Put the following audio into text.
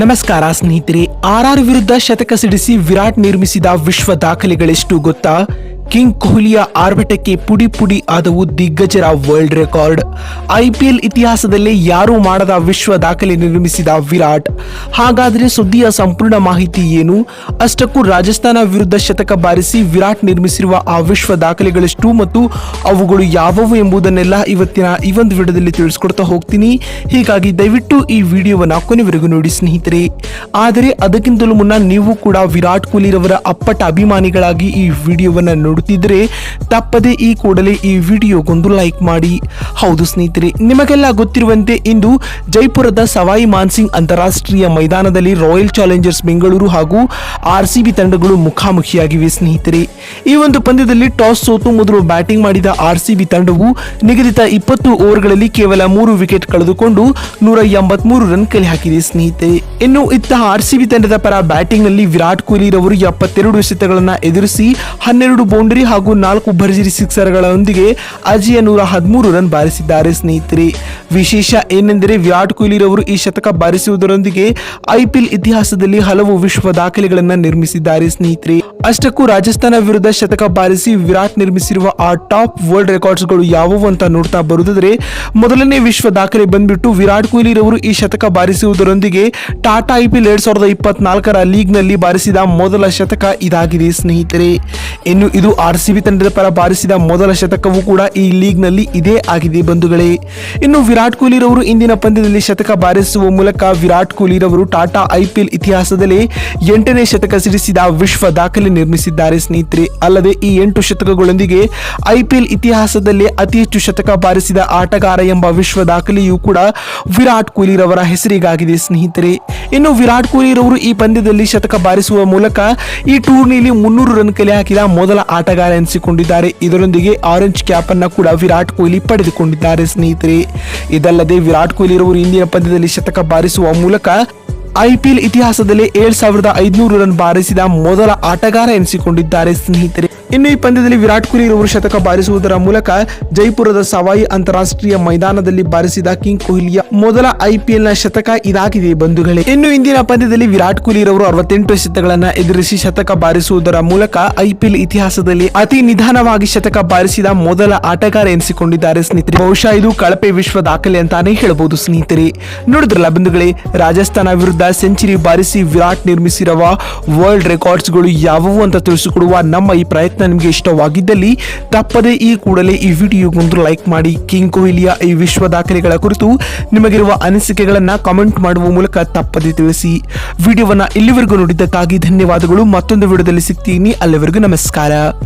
ನಮಸ್ಕಾರ ಸ್ನೇಹಿತರೆ R R ವಿರುದ್ಧ ಶತಕ ಸಿಡಿಸಿ ವಿರಾಟ್ ನಿರ್ಮಿಸಿದ ವಿಶ್ವ ದಾಖಲೆಗಳೆಷ್ಟು ಗೊತ್ತಾ? ಕಿಂಗ್ ಕೊಹ್ಲಿಯ ಆರ್ಭಟಕ್ಕೆ ಪುಡಿ ಪುಡಿ ಆದವು ದಿಗ್ಗಜರ ವರ್ಲ್ಡ್ ರೆಕಾರ್ಡ್ ಐಪಿಎಲ್ ಇತಿಹಾಸದಲ್ಲೇ ಯಾರೂ ಮಾಡದ ವಿಶ್ವ ದಾಖಲೆ ನಿರ್ಮಿಸಿದ ವಿರಾಟ್. ಹಾಗಾದರೆ ಸುದ್ದಿಯ ಸಂಪೂರ್ಣ ಮಾಹಿತಿ ಏನು? ಅಷ್ಟಕ್ಕೂ ರಾಜಸ್ಥಾನ ವಿರುದ್ಧ ಶತಕ ಬಾರಿಸಿ ವಿರಾಟ್ ನಿರ್ಮಿಸಿರುವ ಆ ವಿಶ್ವ ದಾಖಲೆಗಳೆಷ್ಟು ಮತ್ತು ಅವುಗಳು ಯಾವುವು ಎಂಬುದನ್ನೆಲ್ಲ ಇವತ್ತಿನ ಈ ಒಂದು ವಿಡಿಯೋದಲ್ಲಿ ತಿಳಿಸ್ಕೊಡ್ತಾ ಹೋಗ್ತೀನಿ. ಹೀಗಾಗಿ ದಯವಿಟ್ಟು ಈ ವಿಡಿಯೋವನ್ನು ಕೊನೆವರೆಗೂ ನೋಡಿ ಸ್ನೇಹಿತರೆ. ಆದರೆ ಅದಕ್ಕಿಂತಲೂ ಮುನ್ನ ನೀವು ಕೂಡ ವಿರಾಟ್ ಕೊಹ್ಲಿರವರ ಅಪ್ಪಟ ಅಭಿಮಾನಿಗಳಾಗಿ ಈ ವಿಡಿಯೋವನ್ನ ನೋಡುತ್ತಿದ್ದರೆ ತಪ್ಪದೆ ಈ ಕೂಡಲೇ ಈ ವಿಡಿಯೋಗೊಂದು ಲೈಕ್ ಮಾಡಿ. ಹೌದು ಸ್ನೇಹಿತರೆ, ನಿಮಗೆಲ್ಲ ಗೊತ್ತಿರುವಂತೆ ಇಂದು ಜೈಪುರದ ಸವಾಯಿ ಮಾನ್ಸಿಂಗ್ ಅಂತಾರಾಷ್ಟ್ರೀಯ ಮೈದಾನದಲ್ಲಿ ರಾಯಲ್ ಚಾಲೆಂಜರ್ಸ್ ಬೆಂಗಳೂರು ಹಾಗೂ ಆರ್ ಸಿ ಬಿ ತಂಡಗಳು ಮುಖಾಮುಖಿಯಾಗಿವೆ ಸ್ನೇಹಿತರೆ. ಈ ಒಂದು ಪಂದ್ಯದಲ್ಲಿ ಟಾಸ್ ಸೋತು ಮೊದಲು ಬ್ಯಾಟಿಂಗ್ ಮಾಡಿದ ಆರ್ ಸಿ ಬಿ ತಂಡವು ನಿಗದಿತ ಇಪ್ಪತ್ತು ಓವರ್ಗಳಲ್ಲಿ ಕೇವಲ ಮೂರು ವಿಕೆಟ್ ಕಳೆದುಕೊಂಡು ನೂರ ಎಂಬತ್ಮೂರು ರನ್ ಕಲೆ ಹಾಕಿದೆ ಸ್ನೇಹಿತರೆ. ಇನ್ನು ಇತ್ತ ಆರ್ ಸಿ ಬಿ ತಂಡದ ಪರ ಬ್ಯಾಟಿಂಗ್ನಲ್ಲಿ ವಿರಾಟ್ ಕೊಹ್ಲಿ ರವರು ಎಪ್ಪತ್ತೆರಡು ಎಸೆತಗಳನ್ನ ಎದುರಿಸಿ ಹನ್ನೆರಡು ಬೌಂಡರಿ ಹಾಗೂ ನಾಲ್ಕು ಭರ್ಜರಿ ಸಿಕ್ಸರ್ಗಳೊಂದಿಗೆ ಅಜಿಯ ನೂರ ಹದಿಮೂರು ರನ್ ಬಾರಿಸಿದ್ದಾರೆ ಸ್ನೇಹಿತರೆ. ವಿಶೇಷ ಏನೆಂದರೆ ವಿರಾಟ್ ಕೊಹ್ಲಿ ರವರು ಈ ಶತಕ ಬಾರಿಸುವುದರೊಂದಿಗೆ ಐಪಿಎಲ್ ಇತಿಹಾಸದಲ್ಲಿ ಹಲವು ವಿಶ್ವ ದಾಖಲೆಗಳನ್ನು ನಿರ್ಮಿಸಿದ್ದಾರೆ ಸ್ನೇಹಿತರೆ. ಅಷ್ಟಕ್ಕೂ ರಾಜಸ್ಥಾನ ವಿರುದ್ಧ ಶತಕ ಬಾರಿಸಿ ವಿರಾಟ್ ನಿರ್ಮಿಸಿರುವ ಆ ಟಾಪ್ ವರ್ಲ್ಡ್ ರೆಕಾರ್ಡ್ಸ್ಗಳು ಯಾವುವು ಅಂತ ನೋಡ್ತಾ ಬರುವುದಾದ್ರೆ, ಮೊದಲನೇ ವಿಶ್ವ ದಾಖಲೆ ಬಂದ್ಬಿಟ್ಟು ವಿರಾಟ್ ಕೊಹ್ಲಿ ರವರು ಈ ಶತಕ ಬಾರಿಸುವುದರೊಂದಿಗೆ ಟಾಟಾ ಐಪಿಎಲ್ ಎರಡ್ ಸಾವಿರದ ಇಪ್ಪತ್ನಾಲ್ಕರ ಲೀಗ್ನಲ್ಲಿ ಬಾರಿಸಿದ ಮೊದಲ ಶತಕ ಇದಾಗಿದೆ ಸ್ನೇಹಿತರೆ. ಇನ್ನು ಇದು ಆರ್ ಸಿ ಬಿ ತಂಡದ ಪರ ಬಾರಿಸಿದ ಮೊದಲ ಶತಕವೂ ಕೂಡ ಈ ಲೀಗ್ನಲ್ಲಿ ಇದೇ ಆಗಿದೆ ಬಂಧುಗಳೇ. ಇನ್ನು ವಿರಾಟ್ ಕೊಹ್ಲಿ ರವರು ಇಂದಿನ ಪಂದ್ಯದಲ್ಲಿ ಶತಕ ಬಾರಿಸುವ ಮೂಲಕ ವಿರಾಟ್ ಕೊಹ್ಲಿ ರವರು ಟಾಟಾ ಐಪಿಎಲ್ ಇತಿಹಾಸದಲ್ಲಿ ಎಂಟನೇ ಶತಕ ಸಿಡಿಸಿದ ವಿಶ್ವ ದಾಖಲೆ ನಿರ್ಮಿಸಿದ್ದಾರೆ ಸ್ನೇಹಿತರೆ. ಅಲ್ಲದೆ ಈ ಎಂಟು ಶತಕಗಳೊಂದಿಗೆ ಐಪಿಎಲ್ ಇತಿಹಾಸದಲ್ಲಿ ಅತಿ ಹೆಚ್ಚು ಶತಕ ಬಾರಿಸಿದ ಆಟಗಾರ ಎಂಬ ವಿಶ್ವ ದಾಖಲೆಯೂ ಕೂಡ ವಿರಾಟ್ ಕೊಹ್ಲಿ ರವರ ಹೆಸರಿಗಾಗಿದೆ ಸ್ನೇಹಿತರೆ. ಇನ್ನು ವಿರಾಟ್ ಕೊಹ್ಲಿ ರವರು ಈ ಪಂದ್ಯದಲ್ಲಿ ಶತಕ ಬಾರಿಸುವ ಮೂಲಕ ಈ ಟೂರ್ನಿಯಲ್ಲಿ ಮುನ್ನೂರು ರನ್ ಕಲೆ ಹಾಕಿದ ಮೊದಲ ಆಟಗಾರ ಎನಿಸಿಕೊಂಡಿದ್ದಾರೆ. ಇದರೊಂದಿಗೆ ಆರೆಂಜ್ ಕ್ಯಾಪ್ ಅನ್ನ ಕೂಡ ವಿರಾಟ್ ಕೊಹ್ಲಿ ಪಡೆದುಕೊಂಡಿದ್ದಾರೆ ಸ್ನೇಹಿತರೆ. ಇದಲ್ಲದೆ ವಿರಾಟ್ ಕೊಹ್ಲಿ ರವರು ಇಂದಿನ ಪಂದ್ಯದಲ್ಲಿ ಶತಕ ಬಾರಿಸುವ ಮೂಲಕ ಐಪಿಎಲ್ ಇತಿಹಾಸದಲ್ಲಿ ಏಳು ಸಾವಿರದ ಐದುನೂರು ರನ್ ಬಾರಿಸಿದ ಮೊದಲ ಆಟಗಾರ ಎನಿಸಿಕೊಂಡಿದ್ದಾರೆ ಸ್ನೇಹಿತರೆ. ಇನ್ನು ಈ ಪಂದ್ಯದಲ್ಲಿ ವಿರಾಟ್ ಕೊಹ್ಲಿ ರವರು ಶತಕ ಬಾರಿಸುವುದರ ಮೂಲಕ ಜೈಪುರದ ಸವಾಯಿ ಅಂತಾರಾಷ್ಟ್ರೀಯ ಮೈದಾನದಲ್ಲಿ ಬಾರಿಸಿದ ಕಿಂಗ್ ಕೊಹ್ಲಿಯ ಮೊದಲ ಐಪಿಎಲ್ನ ಶತಕ ಇದಾಗಿದೆ ಬಂಧುಗಳೇ. ಇನ್ನು ಇಂದಿನ ಪಂದ್ಯದಲ್ಲಿ ವಿರಾಟ್ ಕೊಹ್ಲಿ ರವರು ಅರವತ್ತೆಂಟು ಶತಕಗಳನ್ನ ಎದುರಿಸಿ ಶತಕ ಬಾರಿಸುವುದರ ಮೂಲಕ ಐಪಿಎಲ್ ಇತಿಹಾಸದಲ್ಲಿ ಅತಿ ನಿಧಾನವಾಗಿ ಶತಕ ಬಾರಿಸಿದ ಮೊದಲ ಆಟಗಾರ ಎನಿಸಿಕೊಂಡಿದ್ದಾರೆ ಸ್ನೇಹಿತರೆ. ಬಹುಶಃ ಇದು ಕಳಪೆ ವಿಶ್ವ ದಾಖಲೆ ಅಂತಾನೆ ಹೇಳಬಹುದು ಸ್ನೇಹಿತರೆ. ನೋಡಿದ್ರಲ್ಲ ಬಂಧುಗಳೇ, ರಾಜಸ್ಥಾನ ವಿರುದ್ಧ ಸೆಂಚುರಿ ಬಾರಿಸಿ ವಿರಾಟ್ ನಿರ್ಮಿಸಿರುವ ವರ್ಲ್ಡ್ ರೆಕಾರ್ಡ್ಸ್ಗಳು ಯಾವುವು ಅಂತ ತಿಳಿಸಿಕೊಡುವ ನಮ್ಮ ಈ ಪ್ರಯತ್ನ ನಿಮಗೆ ಇಷ್ಟವಾಗಿದ್ದಲ್ಲಿ ತಪ್ಪದೇ ಈ ಕೂಡಲೇ ಈ ವಿಡಿಯೋಗೊಂದು ಲೈಕ್ ಮಾಡಿ. ಕಿಂಗ್ ಕೊಹ್ಲಿಯ ಈ ವಿಶ್ವ ದಾಖಲೆಗಳ ಕುರಿತು ನಿಮಗಿರುವ ಅನಿಸಿಕೆಗಳನ್ನು ಕಾಮೆಂಟ್ ಮಾಡುವ ಮೂಲಕ ತಪ್ಪದೇ ತಿಳಿಸಿ. ವಿಡಿಯೋವನ್ನು ಇಲ್ಲಿವರೆಗೂ ನೋಡಿದ್ದಕ್ಕಾಗಿ ಧನ್ಯವಾದಗಳು. ಮತ್ತೊಂದು ವಿಡಿಯೋದಲ್ಲಿ ಸಿಗ್ತೀನಿ. ಅಲ್ಲಿವರೆಗೂ ನಮಸ್ಕಾರ.